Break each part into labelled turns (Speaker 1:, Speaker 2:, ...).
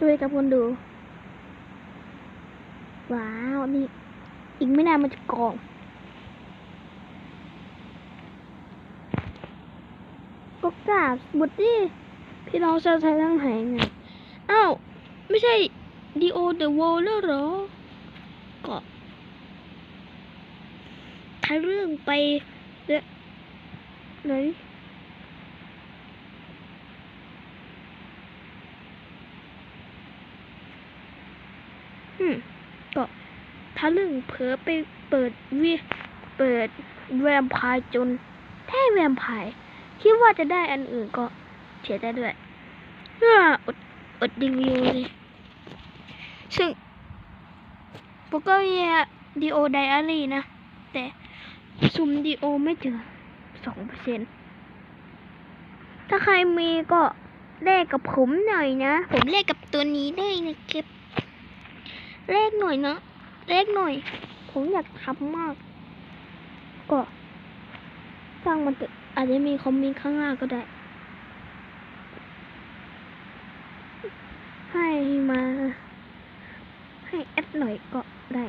Speaker 1: ด้วยกับคนดู ว้าว นี่ อีกไม่นานมันจะกองก็กราบบุตรดิพี่น้องชาวไทยทั้งหายไงอ้าว ไม่ใช่ดีโอเดอะวอลแล้วเหรอ ก็ทายเรื่องไปเรื่ยไหนอืม ก็ เรื่องเผลอไปเปิดวิเปิดแวมพร์จนแท้แวมพร์คิดว่าจะได้อันอื่นก็เสียได้ด้วยเพื่ออดอดรีวิวเลยซึ่งผมก็มีดีโอไดอารี่นะ แต่ซุมดีโอไม่ถึงสองเปอร์เซ็นถ้าใครมีก็แลกกับผมหน่อยนะ ผมแลกกับตัวนี้ได้นะครับแลกหน่อยเนาะ แลกหน่อย ผมอยากทำมาก ก็สร้างมันเถอะอาจจะมีคอมเมนต์ข้างล่าก็ได้ ให้มา ให้แอดหน่อยก็ได้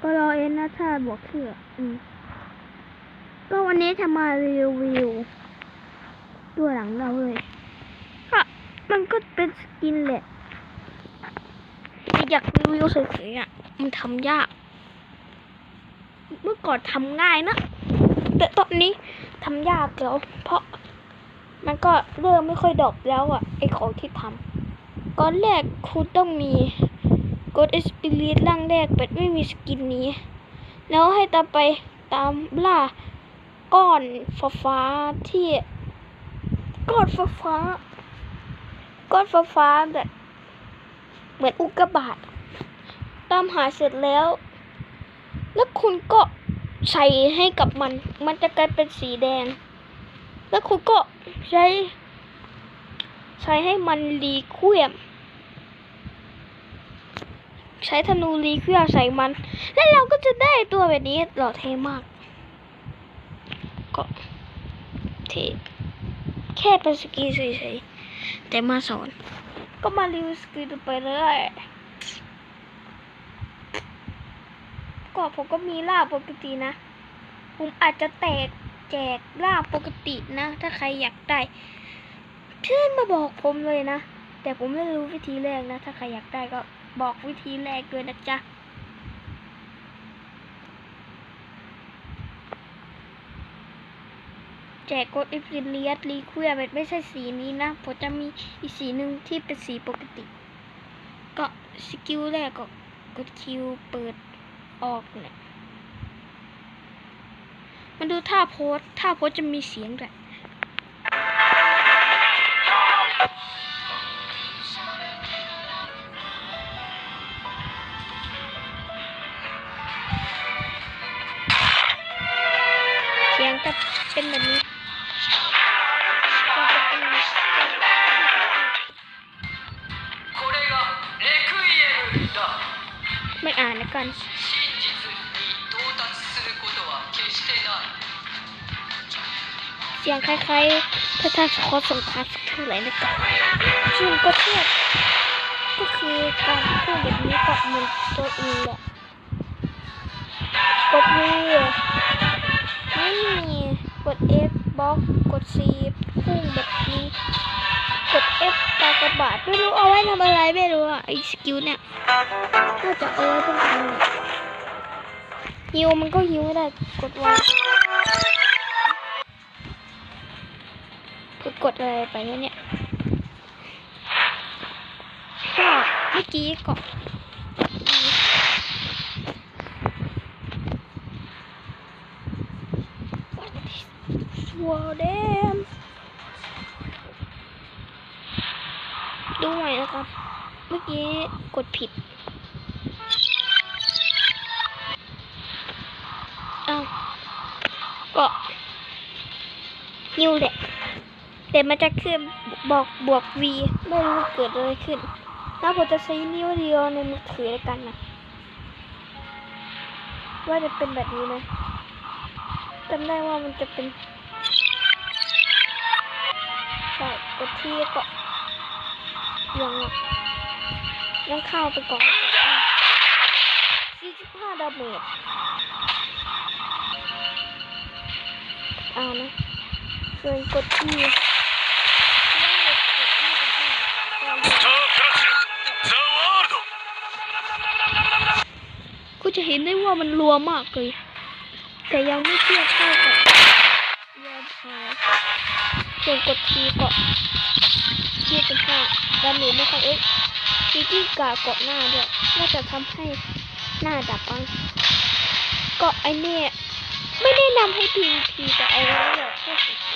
Speaker 1: ก็รอเองนะถ้าบอกเชื่ออืมก็วันนี้จะมารีวิว ตัวหลังเราเลย ก็มันก็เป็นสกินแหละ อยากรีวิวสวยๆอะ มันทำยาก เมื่อก่อนทำง่ายนะ แต่ตอนนี้ทำยากแล้ว เพราะมันก็เริ่มไม่ค่อยดอกแล้วอะ ไอของที่ทำก่อนแรกคุณต้องมีกดเอสปิริตร่างแรกแบบไม่มีสกินนี้ แล้วให้ตามไปตามล่าก้อนฟ้าฟ้าที่ก้อนฟ้าฟ้าก้อนฟ้าฟ้าแบบ เหมือนอุกกาบาตตามหาเสร็จแล้ว แล้วคุณก็ใส่ให้กับมัน มันจะกลายเป็นสีแดง แล้วคุณก็ใช้ ใช้ให้มันรีเควียมใช้ธนูรีเควียมใส่มัน แล้วเราก็จะได้ตัวแบบนี้หล่อเท่มาก ก็เท่แค่เป็นสกีเฉยๆแต่มาสอน ก็มารีวิวสกีไปเรื่อยก็ผมก็มีล่าปกตินะ ผมอาจจะแตกแจกล่าปกตินะ ถ้าใครอยากได้ เพื่อนมาบอกผมเลยนะ แต่ผมไม่รู้วิธีแรกนะ ถ้าใครอยากได้ก็บอกวิธีแรกเลยนะจ๊ะ แจกกดอิฟฟิเลียสรีเควร์ไม่ใช่สีนี้นะ ผมจะมีอีกสีหนึ่งที่เป็นสีปกติ ก็สกิลแรกก็กดคิวเปิดออกเนี่ยมาดูท่าโพสท่าโพสจะมีเสียงด้วยเสียงจะเป็นแบบนี้ กัน เสียงคล้ายๆพระท่าสคอสงครามสักเท่าไหร่นะครับซึ่งก็เทียบก็คือการพูดแบบนี้กับมันตัวเองแหละกดมือไม่มีกด F บล็อกกด C พุ่งแบบนี้ กากบาทไม่รู้เอาไว้ทำอะไรไม่รู้อะไอสกิลเนี่ยน่าจะเอาไว้ป้องกันฮิวมันก็ฮิวไม่ได้กดวางคือกดอะไรไปเนี่ยก็เมื่อกี้ก็สวอเด นะครับ เมื่อกี้กดผิดอ้าวก็นิวแหละ แต่มันจะขึ้นบอกบวก V ไม่รู้เกิดอะไรขึ้น แล้วผมจะใช้นิ้วเดียวในมือถือแล้วกันนะว่าจะเป็นแบบนี้ไหมจำได้ว่ามันจะเป็นใช่กดที่ก็ ยังอะยังเข้าไปก่อนสี่สิบห้าดาเมจเอานะส่วนกดที่ก็จะเห็นได้ว่ามันรัวมากเลย แต่ยังไม่เทียบเท่ากับยาพายส่วนกดทีก็เทียบกันค่ะ ดาเมจไม่ค่อยเอ๊ะซีกี้กาเกาะหน้าด้วยน่าจะทำให้หน้าดับบ้างเกาะไอเนี่ยไม่ได้นำให้พีพีแต่เอาไว้แบบแค่สิเ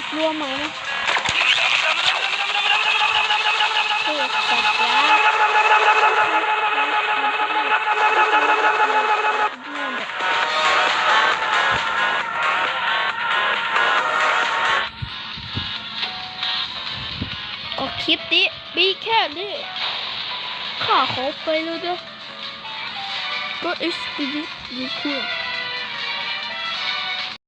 Speaker 1: ดรัวไหมนะโอ้จัดแล้วก็คลิปนี้มีแค่นี้ข้าขอไปแล้วนะก็ expedite ดีกว่า